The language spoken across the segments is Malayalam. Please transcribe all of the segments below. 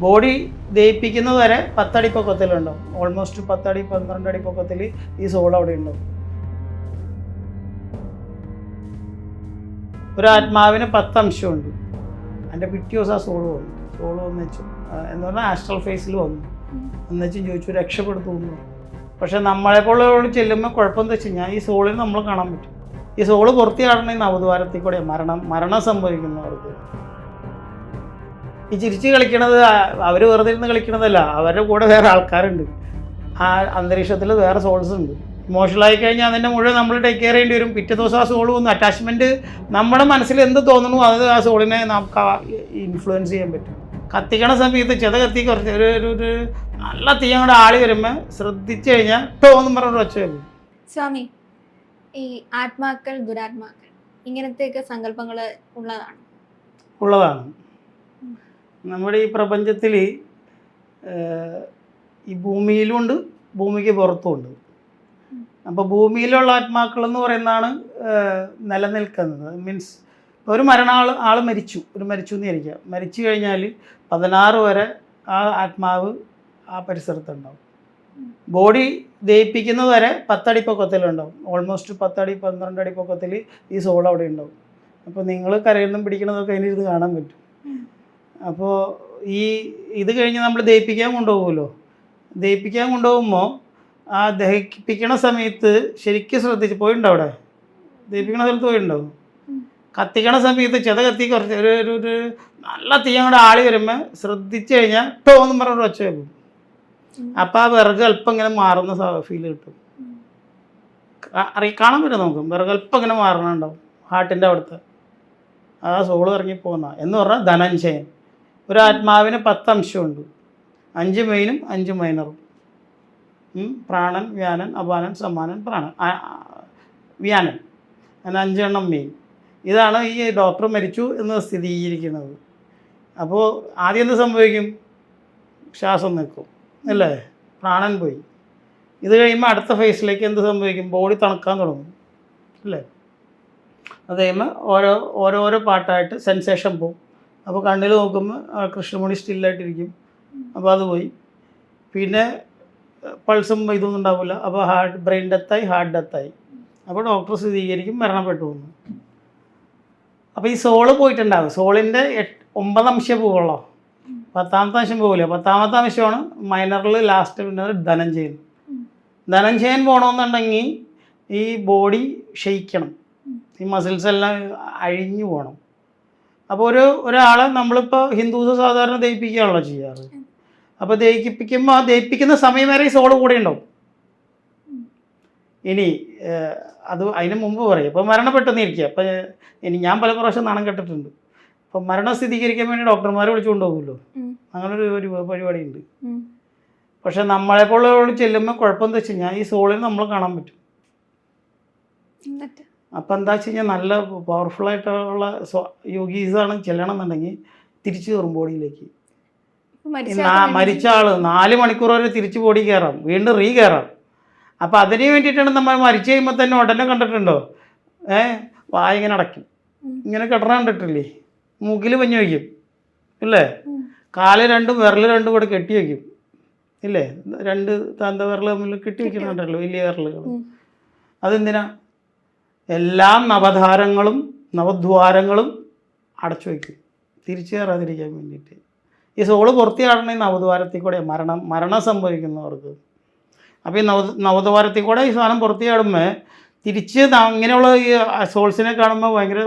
ബോഡി ദയിപ്പിക്കുന്നത് വരെ പത്തടി പൊക്കത്തിലുണ്ടാവും. ഓൾമോസ്റ്റ് പത്തടി പന്ത്രണ്ട് അടി പൊക്കത്തിൽ ഈ സോൾ അവിടെ ഉണ്ടാവും. ഒരു ആത്മാവിന് പത്ത് അംശമുണ്ട് എന്റെ പിറ്റേ ദിവസം ആ സോൾ വന്നു. സോൾ വന്നു എന്ന് പറഞ്ഞാൽ ആസ്ട്രൽ ഫേസിൽ വന്നു. എന്ന് വെച്ചും ചോദിച്ചു രക്ഷപ്പെടുത്തുന്നു പക്ഷെ നമ്മളെപ്പോലുള്ളവരോട് ചെല്ലുമ്പോൾ കുഴപ്പമെന്ന് വെച്ച് കഴിഞ്ഞാൽ ഈ സോളിന് നമ്മൾ കാണാൻ പറ്റും. ഈ സോൾ പുറത്തി കാണണമെങ്കിൽ നവദ്വാരത്തിൽ കൂടെ മരണം മരണം സംഭവിക്കുന്നവർക്ക് ഈ ചിരിച്ച് കളിക്കണത് അവർ വെറുതെ ഇരുന്ന് കളിക്കണതല്ല. അവരുടെ കൂടെ വേറെ ആൾക്കാരുണ്ട്. ആ അന്തരീക്ഷത്തിൽ വേറെ സോൾസ് ഉണ്ട്. ഇമോഷണലായി കഴിഞ്ഞാൽ അതിന്റെ മുഴുവൻ നമ്മൾ ടേക്ക് കെയർ ചെയ്യേണ്ടി വരും. പിറ്റേ ദിവസം ആ സോൾ വന്നു അറ്റാച്ച്മെന്റ് നമ്മുടെ മനസ്സിൽ എന്ത് തോന്നുന്നു അത് ആ സോളിനെ നമുക്ക് ഇൻഫ്ലുവൻസ് ചെയ്യാൻ പറ്റും. കത്തിക്കണ സമയത്ത് ചെത കത്തി കുറച്ച് ഒരു ഒരു ഒരു നല്ല തീ അങ്ങോട്ട് ആളി വരുമ്പോൾ ശ്രദ്ധിച്ചു കഴിഞ്ഞാൽ തോന്നും പറഞ്ഞു ഒച്ച വരും സ്വാമി ഈ ആത്മാക്കൾ ദുരാത്മാക്കൾ ഇങ്ങനത്തെയൊക്കെ സങ്കല്പങ്ങൾ ഉള്ളതാണ്. ഉള്ളതാണ്. നമ്മുടെ ഈ പ്രപഞ്ചത്തിൽ ഈ ഭൂമിയിലുമുണ്ട് ഭൂമിക്ക് പുറത്തുമുണ്ട്. അപ്പോൾ ഭൂമിയിലുള്ള ആത്മാക്കൾ എന്ന് പറയുന്നതാണ് നിലനിൽക്കുന്നത്. മീൻസ് ഒരു മരണ ആൾ മരിച്ചു. ഒരു മരിച്ചു എന്ന് വിചാരിക്കുക. മരിച്ചു കഴിഞ്ഞാൽ പതിനാറ് വരെ ആ ആത്മാവ് ആ പരിസരത്തുണ്ടാവും. ബോഡി ദയിപ്പിക്കുന്നത് വരെ പത്തടി പൊക്കത്തിലുണ്ടാവും. ഓൾമോസ്റ്റ് പത്തടി പന്ത്രണ്ട് അടി പൊക്കത്തിൽ ഈ സോൾ അവിടെ ഉണ്ടാവും. അപ്പോൾ നിങ്ങൾ കരയുന്നതും പിടിക്കുന്നതൊക്കെ അതിനിരുന്ന് കാണാൻ പറ്റും. അപ്പോൾ ഈ ഇത് കഴിഞ്ഞ് നമ്മൾ ദഹിപ്പിക്കാൻ കൊണ്ടുപോകുമല്ലോ. ദഹിപ്പിക്കാൻ കൊണ്ടുപോകുമ്പോൾ ആ ദഹിപ്പിക്കണ സമയത്ത് ശരിക്കും ശ്രദ്ധിച്ച് പോയിണ്ടോ അവിടെ? ദഹിപ്പിക്കണ സ്ഥലത്ത് പോയിണ്ടോ? കത്തിക്കണ സമയത്ത് ചെത കത്തി കുറച്ച് ഒരു ഒരു ഒരു നല്ല തീ അങ്ങോട്ട് ആളി വരുമ്പോൾ ശ്രദ്ധിച്ചു കഴിഞ്ഞാൽ ടോന്നും പറഞ്ഞൊരു ഒച്ച വെക്കും അപ്പോൾ ആ വിറക് അല്പം ഇങ്ങനെ മാറുന്ന ഫീൽ കിട്ടും. അറിയ കാണാൻ പറ്റും നമുക്ക്? വിറക് അല്പം ഇങ്ങനെ മാറണുണ്ടാവും. ഹാർട്ടിന്റെ അവിടുത്തെ. ആ സോൾ ഇറങ്ങി പോകുന്ന എന്ന് പറഞ്ഞാൽ ധനഞ്ജയൻ. ഒരു ആത്മാവിന് പത്ത് അംശമുണ്ട് അഞ്ച് മെയിനും അഞ്ച് മൈനറും. പ്രാണൻ വ്യാനൻ അപാനൻ സമാനൻ പ്രാണൻ വ്യാനൻ. അങ്ങനെ അഞ്ചെണ്ണം മെയിൻ. ഇതാണ് ഈ ഡോക്ടർ മരിച്ചു എന്ന് സ്ഥിരീകരിക്കുന്നത്. അപ്പോൾ ആദ്യം എന്ത് സംഭവിക്കും? ശ്വാസം നിൽക്കും അല്ലേ? പ്രാണൻ പോയി. ഇത് കഴിയുമ്പോൾ അടുത്ത ഫേസിലേക്ക് എന്ത് സംഭവിക്കും? ബോഡി തണുക്കാൻ തുടങ്ങും അല്ലേ? അത് കഴിയുമ്പോൾ ഓരോ ഓരോരോ പാട്ടായിട്ട് സെൻസേഷൻ പോകും അപ്പോൾ കണ്ണിൽ നോക്കുമ്പോൾ കൃഷ്ണമണി സ്റ്റില്ലായിട്ടിരിക്കും അപ്പോൾ അത് പോയി. പിന്നെ പൾസും ഇതൊന്നും ഉണ്ടാവില്ല അപ്പോൾ ഹാർട്ട് ബ്രെയിൻ ഡെത്തായി ഹാർട്ട് ഡെത്തായി അപ്പോൾ ഡോക്ടർ സ്ഥിരീകരിക്കും മരണപ്പെട്ടു പോകുന്നു. അപ്പോൾ ഈ സോൾ പോയിട്ടുണ്ടാവും. സോളിന്റെ ഒമ്പത് അംശം പോകുള്ളോ പത്താമത്തെ അംശം പോകില്ല പത്താമത്തെ അംശമാണ് മൈനറിൽ ലാസ്റ്റ് പിന്നെ ധനം ധനഞ്ജയൻ പോകണമെന്നുണ്ടെങ്കിൽ ഈ ബോഡി ഷെയ്ക്കണം ഈ മസിൽസ് എല്ലാം അഴിഞ്ഞു പോകണം അപ്പോൾ ഒരു ഒരാളെ നമ്മളിപ്പോൾ ഹിന്ദുസ് സാധാരണ ദയിപ്പിക്കുകയാണല്ലോ ചെയ്യാറ്. അപ്പോൾ ദയിപ്പിക്കുമ്പോൾ ആ ദയിപ്പിക്കുന്ന സമയം വരെ ഈ സോൾ കൂടെ ഉണ്ടാവും. ഇനി അത് അതിന് മുമ്പ് പറയും. അപ്പോൾ മരണപ്പെട്ടെന്നിരിക്കുക അപ്പോൾ ഇനി ഞാൻ പല പ്രാവശ്യം നാണം കെട്ടിട്ടുണ്ട്. അപ്പോൾ മരണം സ്ഥിരീകരിക്കാൻ വേണ്ടി ഡോക്ടർമാരെ വിളിച്ചുകൊണ്ട് പോകുമല്ലോ. ഉം. അങ്ങനൊരു ഒരു പരിപാടിയുണ്ട്. ഉണ്ട് പക്ഷെ നമ്മളെപ്പോലുള്ളവരോട് ചെല്ലുമ്പോൾ കുഴപ്പമെന്ന് വെച്ച് കഴിഞ്ഞാൽ ഈ സോളിന് നമ്മൾ കാണാൻ പറ്റും. അപ്പം എന്താ വെച്ച് കഴിഞ്ഞാൽ നല്ല പവർഫുള്ളായിട്ടുള്ള ആയിട്ടുള്ള യോഗീസാണ് ചെല്ലണമെന്നുണ്ടെങ്കിൽ തിരിച്ചു കയറും ബോഡിയിലേക്ക് മരിച്ച ആൾ നാല് മണിക്കൂർ വരെ തിരിച്ച് ബോഡി കയറാം. വീണ്ടും റീ കയറാം. അപ്പം അതിന് വേണ്ടിയിട്ടാണ് നമ്മൾ മരിച്ചു കഴിയുമ്പോൾ തന്നെ ഉടനെ കണ്ടിട്ടുണ്ടോ? ഏ? വായ ഇങ്ങനെ അടയ്ക്കും. ഇങ്ങനെ കിടറാൻ കണ്ടിട്ടില്ലേ? മൂക്കിൽ പഞ്ഞു വയ്ക്കും. ഇല്ലേ. കാൽ രണ്ടും വിരൽ രണ്ടും കൂടെ കെട്ടി വയ്ക്കും. ഇല്ലേ? രണ്ട് താന്ത വിരൽ തമ്മിൽ കെട്ടി വയ്ക്കുന്നുണ്ടല്ലോ വലിയ വിരലുകൾ. അതെന്തിനാ? എല്ലാ നവധാരങ്ങളും നവദ്വാരങ്ങളും അടച്ചു വയ്ക്കും. തിരിച്ചു കയറാതിരിക്കാൻ വേണ്ടിയിട്ട്. ഈ സോൾ പുറത്തി കാണുന്ന ഈ നവദ്വാരത്തിൽ കൂടെ മരണം മരണം സംഭവിക്കുന്നവർക്ക്. അപ്പോൾ ഈ നവ നവദ്വാരത്തിൽ കൂടെ ഈ സാധനം പുറത്തി ചാടുമ്പോൾ തിരിച്ച് അങ്ങനെയുള്ള ഈ സോൾസിനെ കാണുമ്പോൾ ഭയങ്കര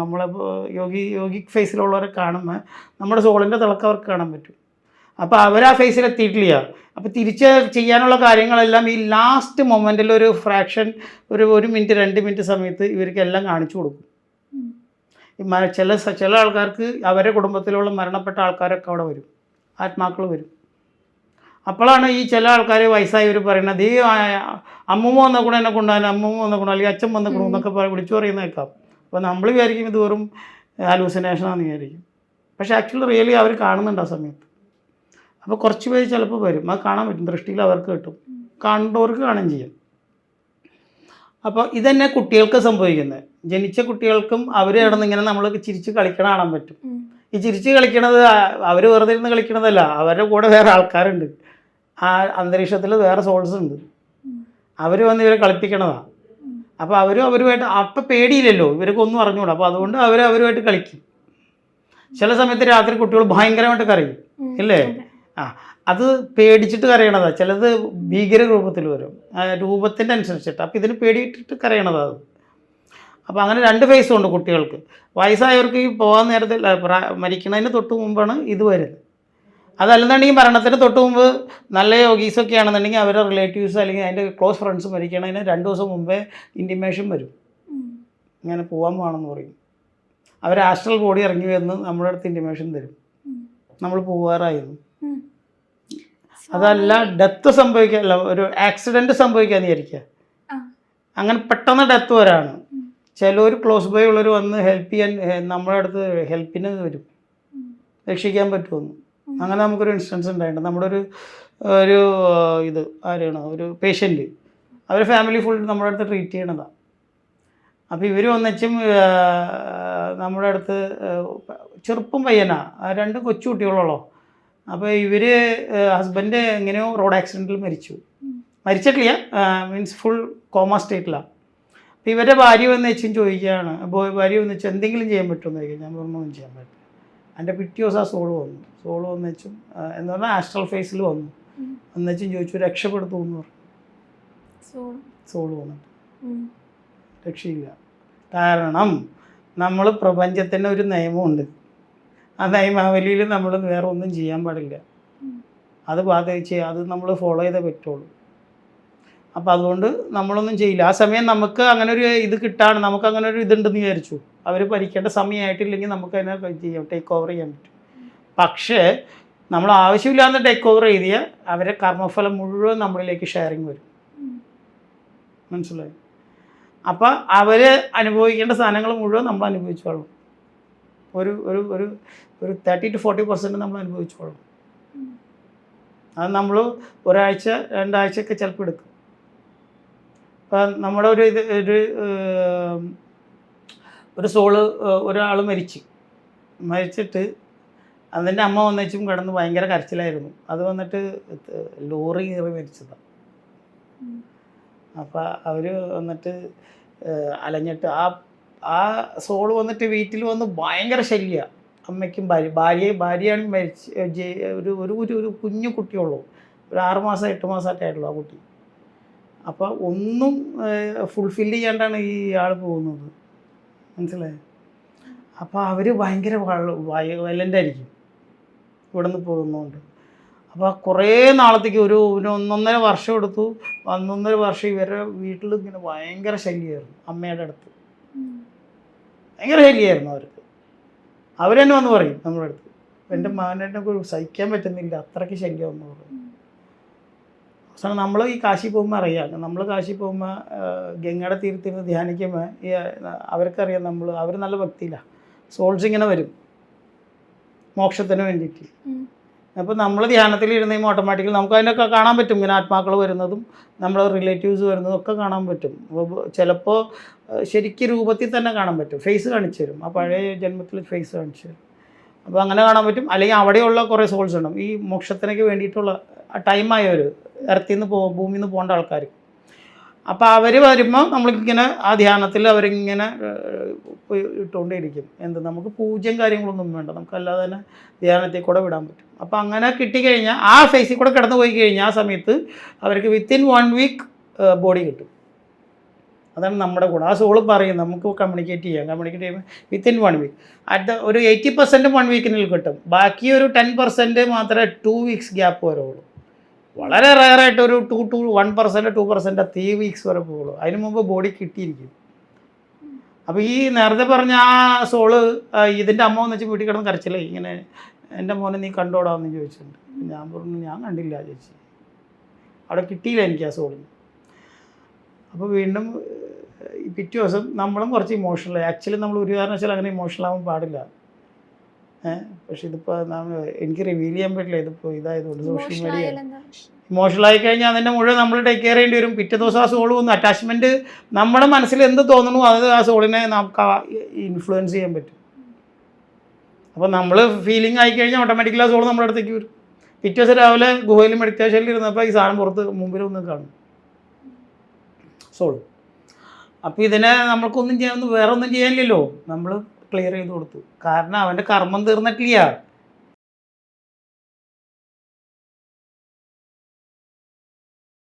നമ്മളെ യോഗി യോഗിക് ഫേസിലുള്ളവരെ കാണുമ്പോൾ നമ്മുടെ സോളിന്റെ തിളക്കം അവർക്ക് കാണാൻ പറ്റും. അപ്പോൾ അവർ ആ ഫേസിൽ എത്തിയിട്ടില്ല. അപ്പോൾ തിരിച്ച് ചെയ്യാനുള്ള കാര്യങ്ങളെല്ലാം ഈ ലാസ്റ്റ് മൊമെന്റിൽ ഒരു ഫ്രാക്ഷൻ ഒരു ഒരു മിനിറ്റ് രണ്ട് മിനിറ്റ് സമയത്ത് ഇവർക്കെല്ലാം കാണിച്ചു കൊടുക്കും. ചില ചില ആൾക്കാർക്ക് അവരുടെ കുടുംബത്തിലുള്ള മരണപ്പെട്ട ആൾക്കാരൊക്കെ അവിടെ വരും. ആത്മാക്കൾ വരും. അപ്പോഴാണ് ഈ ചില ആൾക്കാർ വയസ്സായവർ പറയുന്നത്. ഈ അമ്മമ്മ വന്ന കൂടെ എന്നെ കൊണ്ടുപോകാൻ അമ്മൂമ്മ വന്ന കൂടെ അല്ലെങ്കിൽ അച്ഛൻ വന്ന കൂടെ എന്നൊക്കെ പറയും വിളിച്ചു പറയുന്ന കേൾക്കാം അപ്പോൾ നമ്മൾ വിചാരിക്കും ഇത് വെറും ഹാലൂസിനേഷനാണെന്ന് വിചാരിക്കും. പക്ഷേ ആക്ച്വലി റിയലി അവർ കാണുന്നുണ്ട് ആ സമയത്ത്. അപ്പോൾ കുറച്ച് പേര് ചിലപ്പോൾ വരും. അത് കാണാൻ പറ്റും. ദൃഷ്ടിയിൽ അവർക്ക് കിട്ടും. കണ്ടവർക്ക് കാണുകയും ചെയ്യും. അപ്പോൾ ഇതന്നെ കുട്ടികൾക്ക് സംഭവിക്കുന്നത്. ജനിച്ച കുട്ടികൾക്കും അവർ കിടന്ന് ഇങ്ങനെ നമ്മൾ ചിരിച്ച് കളിക്കണ കാണാൻ പറ്റും. ഈ ചിരിച്ച് കളിക്കണത് അവർ വെറുതെ ഇരുന്ന് കളിക്കണതല്ല. അവരുടെ കൂടെ വേറെ ആൾക്കാരുണ്ട്. ആ അന്തരീക്ഷത്തിൽ വേറെ സോൾസ് ഉണ്ട്. അവർ വന്ന് ഇവരെ കളിപ്പിക്കണതാണ് അപ്പോൾ അവരും അവരുമായിട്ട് അപ്പം പേടിയില്ലല്ലോ. ഇവർക്കൊന്നും അറിഞ്ഞുകൂടാ അപ്പോൾ അതുകൊണ്ട് അവർ അവരുമായിട്ട് കളിക്കും. ചില സമയത്ത് രാത്രി കുട്ടികൾ ഭയങ്കരമായിട്ട് കരയും. ഇല്ലേ? ആ അത് പേടിച്ചിട്ട് കരയണതാ. ചിലത് ഭീകര രൂപത്തിൽ വരും. രൂപത്തിന്റെ അനുസരിച്ചിട്ട്. അപ്പോൾ ഇതിന് പേടിയിട്ടിട്ട് കരയണതാണ് അത്. അപ്പോൾ അങ്ങനെ രണ്ട് ഫേസും ഉണ്ട് കുട്ടികൾക്ക്. വയസ്സായവർക്ക് ഈ പോകാൻ പ്രാ- മരിക്കുന്നതിന് തൊട്ട് മുമ്പാണ് ഇത് വരുന്നത്. അതല്ലെന്നുണ്ടെങ്കിൽ മരണത്തിന് തൊട്ട് മുമ്പ് നല്ല യോഗീസൊക്കെ ആണെന്നുണ്ടെങ്കിൽ അവരുടെ റിലേറ്റീവ്സ് അല്ലെങ്കിൽ അതിന്റെ ക്ലോസ് ഫ്രണ്ട്സ് മരിക്കണതിന് രണ്ട് ദിവസം മുമ്പേ ഇന്റിമേഷൻ വരും. ഇങ്ങനെ പോകാൻ പോകണമെന്ന് പറയും. അവർ ആസ്ട്രൽ ബോഡി ഇറങ്ങി വരുന്നത് നമ്മുടെ അടുത്ത് ഇന്റിമേഷൻ തരും. നമ്മൾ പോകാറായിരുന്നു. അതല്ല ഡെത്ത് സംഭവിക്കല്ല ഒരു ആക്സിഡന്റ് സംഭവിക്കാന്ന് വിചാരിക്കുക ആ. അങ്ങനെ പെട്ടെന്ന് ഡെത്ത് വരാണ്. ചില ഒരു ക്ലോസ് ബൈ ഉള്ളവർ വന്ന് ഹെൽപ്പ് ചെയ്യാൻ നമ്മുടെ അടുത്ത് ഹെൽപ്പിന് വരും. രക്ഷിക്കാൻ പറ്റുമെന്ന് അങ്ങനെ നമുക്കൊരു ഇൻസ്റ്റൻസ് ഉണ്ടായിട്ടുണ്ട്. നമ്മുടെ ഒരു ഒരു ഇത് ആരാണ്? ഒരു പേഷ്യന്റ് അവർ ഫാമിലി ഫുൾ നമ്മുടെ അടുത്ത് ട്രീറ്റ് ചെയ്യണതാണ് അപ്പോൾ ഇവർ ഒന്നിച്ചും നമ്മുടെ അടുത്ത് ചെറുപ്പം പയ്യനാ. രണ്ട് കൊച്ചു കുട്ടികളുള്ളൂ അപ്പോൾ ഇവർ ഹസ്ബൻഡ് എങ്ങനെയോ റോഡ് ആക്സിഡന്റിൽ മരിച്ചു. മരിച്ചിട്ടില്ല. മീൻസ് ഫുൾ കോമ സ്റ്റേറ്റിലാണ് അപ്പോൾ ഇവരുടെ ഭാര്യ വന്ന് വെച്ചും ചോദിക്കുകയാണ് അപ്പോൾ ഭാര്യ വന്ന് വെച്ചാൽ എന്തെങ്കിലും ചെയ്യാൻ പറ്റുമെന്ന് ചോദിക്കും. ഞാൻ പറഞ്ഞു ഒന്നും ചെയ്യാൻ പറ്റില്ല. എന്റെ പിറ്റേ ദിവസം ആ സോൾ വന്നു. സോൾ വന്ന് വെച്ചും എന്ന് പറഞ്ഞാൽ ആസ്ട്രൽ ഫേസിൽ വന്നു. എന്ന് വെച്ചും ചോദിച്ചു രക്ഷപ്പെടുത്തു എന്ന് പറഞ്ഞു. സോൾ. വന്നിട്ട് രക്ഷയില്ല. കാരണം നമ്മൾ പ്രപഞ്ചത്തിന് ഒരു നിയമമുണ്ട്. ആ നൈമാവലിയിൽ നമ്മൾ വേറെ ഒന്നും ചെയ്യാൻ പാടില്ല. അത് ബാധിച്ച് അത് നമ്മൾ ഫോളോ ചെയ്തേ പറ്റുള്ളൂ. അപ്പോൾ അതുകൊണ്ട് നമ്മളൊന്നും ചെയ്യില്ല. ആ സമയം നമുക്ക് അങ്ങനെ ഒരു ഇത് കിട്ടാണ്. നമുക്ക് അങ്ങനെ ഒരു ഇതുണ്ടെന്ന് വിചാരിച്ചു. അവർ ഭരിക്കേണ്ട സമയമായിട്ടില്ലെങ്കിൽ നമുക്ക് അതിനെ ചെയ്യാം ടേക്ക് ഓവർ ചെയ്യാൻ പറ്റും. പക്ഷേ നമ്മൾ ആവശ്യമില്ലാന്ന് ടേക്ക് ഓവർ ചെയ്തിയ അവരെ കർമ്മഫലം മുഴുവൻ നമ്മളിലേക്ക് ഷെയറിങ് വരും. മനസ്സിലായി? അപ്പം അവർ അനുഭവിക്കേണ്ട സാധനങ്ങൾ മുഴുവൻ നമ്മൾ അനുഭവിച്ചോളും ഒരു ഒരു ഒരു ഒരു തേർട്ടി ടു ഫോർട്ടി പെർസെന്റ് നമ്മൾ അനുഭവിച്ചോളും. അത് നമ്മൾ ഒരാഴ്ച രണ്ടാഴ്ചയൊക്കെ ചിലപ്പോൾ എടുക്കും. ഇപ്പം നമ്മുടെ ഒരു ഇത് ഒരു ഒരു സോൾ ഒരാൾ മരിച്ചു. മരിച്ചിട്ട് അതിന്റെ അമ്മ വന്നേച്ചും കിടന്ന് ഭയങ്കര കരച്ചിലായിരുന്നു. അത് വന്നിട്ട് ലോറി കയറി മരിച്ചതാണ് അപ്പം അപ്പോൾ അവർ വന്നിട്ട് അലഞ്ഞിട്ട് ആ ആ സോൾ വന്നിട്ട് വീട്ടിൽ വന്ന് ഭയങ്കര ശല്യമാണ് അമ്മയ്ക്കും ഭാര്യ ഭാര്യ ഭാര്യയാണ് മരിച്ച് ഒരു ഒരു ഒരു ഒരു കുഞ്ഞു കുട്ടിയുള്ളൂ. ഒരു ആറ് മാസം എട്ട് മാസമൊക്കെ ആയിട്ടുള്ളൂ ആ കുട്ടി. അപ്പോൾ ഒന്നും ഫുൾഫിൽ ചെയ്യാണ്ടാണ് ഈ ആൾ പോകുന്നത്. മനസ്സിലായോ? അപ്പോൾ അവർ ഭയങ്കര വയലന്റ് ആയിരിക്കും ഇവിടെ നിന്ന് അപ്പോൾ കുറേ നാളത്തേക്ക് ഒരു ഒന്നൊന്നര വർഷം എടുത്തു. ഒന്നൊന്നര വർഷം ഇവരുടെ വീട്ടിൽ ഇങ്ങനെ ഭയങ്കര ശല്യമായിരുന്നു അമ്മയുടെ അടുത്ത്. ഭയങ്കര ശല്യമായിരുന്നു അവർക്ക്. അവർ തന്നെ വന്ന് പറയും നമ്മുടെ അടുത്ത്. എന്റെ മകനെ സഹിക്കാൻ പറ്റുന്നില്ല. അത്രയ്ക്ക് ശല്യം എന്ന് പറയും. അവസാനം നമ്മൾ ഈ കാശി പോകുമ്പോൾ അറിയാം. നമ്മൾ കാശി പോകുമ്പോൾ ഗംഗയുടെ തീരത്തിരുന്ന് ധ്യാനിക്കുമ്പോൾ ഈ അവർക്കറിയാം നമ്മൾ അവർ നല്ല ഭക്തിയിലാണ് സോൾസ് ഇങ്ങനെ വരും. മോക്ഷത്തിന് വേണ്ടിയിട്ട്. അപ്പോൾ നമ്മൾ ധ്യാനത്തിൽ ഇരുന്ന് ഓട്ടോമാറ്റിക്കലി നമുക്ക് അതിനൊക്കെ കാണാൻ പറ്റും. ഇങ്ങനെ ആത്മാക്കൾ വരുന്നതും നമ്മളെ റിലേറ്റീവ്സ് വരുന്നതും ഒക്കെ കാണാൻ പറ്റും. ചിലപ്പോൾ ശരിക്കും രൂപത്തിൽ തന്നെ കാണാൻ പറ്റും. ഫേസ് കാണിച്ചു തരും. ആ പഴയ ജന്മത്തിൽ ഫേസ് കാണിച്ചു തരും. അപ്പോൾ അങ്ങനെ കാണാൻ പറ്റും. അല്ലെങ്കിൽ അവിടെയുള്ള കുറേ സോൾസ് ഉണ്ടാവും ഈ മോക്ഷത്തിനൊക്കെ വേണ്ടിയിട്ടുള്ള ടൈമായവർ എർത്തിൽ നിന്ന് പോ ഭൂമിയിൽ നിന്ന് പോകേണ്ട ആൾക്കാർ അപ്പോൾ അവർ വരുമ്പോൾ നമ്മളിങ്ങനെ ആ ധ്യാനത്തിൽ അവരിങ്ങനെ ഇട്ടുകൊണ്ടേയിരിക്കും എന്ത് നമുക്ക് പൂജ്യം കാര്യങ്ങളൊന്നും വേണ്ട. നമുക്ക് അല്ലാതെ തന്നെ ധ്യാനത്തിൽ കൂടെ വിടാൻ പറ്റും. അപ്പോൾ അങ്ങനെ കിട്ടിക്കഴിഞ്ഞാൽ ആ ഫേസിൽ കൂടെ കിടന്നു പോയി കഴിഞ്ഞാൽ ആ സമയത്ത് അവർക്ക് വിത്തിൻ വൺ വീക്ക് ബോഡി കിട്ടും. അതാണ് നമ്മുടെ കൂടെ ആ സോൾ പറയും നമുക്ക് കമ്മ്യൂണിക്കേറ്റ് ചെയ്യാം. കമ്മ്യൂണിക്കേറ്റ് ചെയ്യുമ്പോൾ വിത്തിൻ വൺ വീക്ക് അറ്റ് ഒരു എയ്റ്റി പെർസെന്റ് വൺ വീക്കിനുള്ളിൽ കിട്ടും. ബാക്കി ഒരു ടെൻ പെർസെന്റ് മാത്രമേ ടു വീക്സ് ഗ്യാപ്പ് വരുള്ളൂ. വളരെ റയറായിട്ട് ഒരു two two one percent two percent three weeks വരെ പോകുള്ളൂ. അതിന് മുമ്പ് ബോഡി കിട്ടിയിരിക്കും. അപ്പോൾ ഈ നേരത്തെ പറഞ്ഞ ആ സോൾ ഇതിന്റെ അമ്മ എന്ന് വെച്ച് വീട്ടിൽ കിടന്ന് കരച്ചില്ലേ? ഇങ്ങനെ എന്റെ മോനെ നീ കണ്ടോടാന്ന് ചോദിച്ചിട്ടുണ്ട്. ഞാൻ പറഞ്ഞു ഞാൻ കണ്ടില്ല ചേച്ചി. അവിടെ കിട്ടിയില്ല എനിക്ക് ആ സോളിന് അപ്പോൾ വീണ്ടും പിറ്റേ ദിവസം നമ്മളും കുറച്ച് ഇമോഷണലായി ആക്ച്വലി നമ്മൾ ഒരു കാരണവശാലും അങ്ങനെ ഇമോഷണൽ ആവാൻ പാടില്ല. പക്ഷെ ഇതിപ്പോൾ എനിക്ക് റിവീൽ ചെയ്യാൻ പറ്റില്ല. ഇതിപ്പോൾ ഇതായതുകൊണ്ട് സോഷ്യൽ മീഡിയ ഇമോഷണൽ ആയി കഴിഞ്ഞാൽ അതിന്റെ മുഴുവൻ നമ്മൾ ടേക്ക് കെയർ ചെയ്യേണ്ടി വരും. പിറ്റേ ദിവസം ആ സോൾ വന്നു അറ്റാച്ച്മെന്റ് നമ്മുടെ മനസ്സിൽ എന്ത് തോന്നുന്നു അത് ആ സോളിനെ നമുക്ക് ഇൻഫ്ലുവൻസ് ചെയ്യാൻ പറ്റും. അപ്പോൾ നമ്മൾ ഫീലിംഗ് ആയി കഴിഞ്ഞാൽ ഓട്ടോമാറ്റിക്കലി ആ സോൾ നമ്മുടെ അടുത്തേക്ക് വരും. പിറ്റേ ദിവസം രാവിലെ ഗുഹയിൽ മെഡിറ്റേഷനിൽ ഇരുന്നപ്പോൾ ഈ സാധനം പുറത്ത് മുമ്പിൽ ഒന്ന് കാണും. സോൾ അപ്പോൾ ഇതിനെ നമ്മൾക്കൊന്നും ചെയ്യാൻ വേറെ ഒന്നും ചെയ്യാനില്ലല്ലോ. നമ്മൾ ക്ലിയർ ചെയ്ത് കൊടുത്തു. കാരണം അവന്റെ കർമ്മം തീർന്നിട്ടില്ല.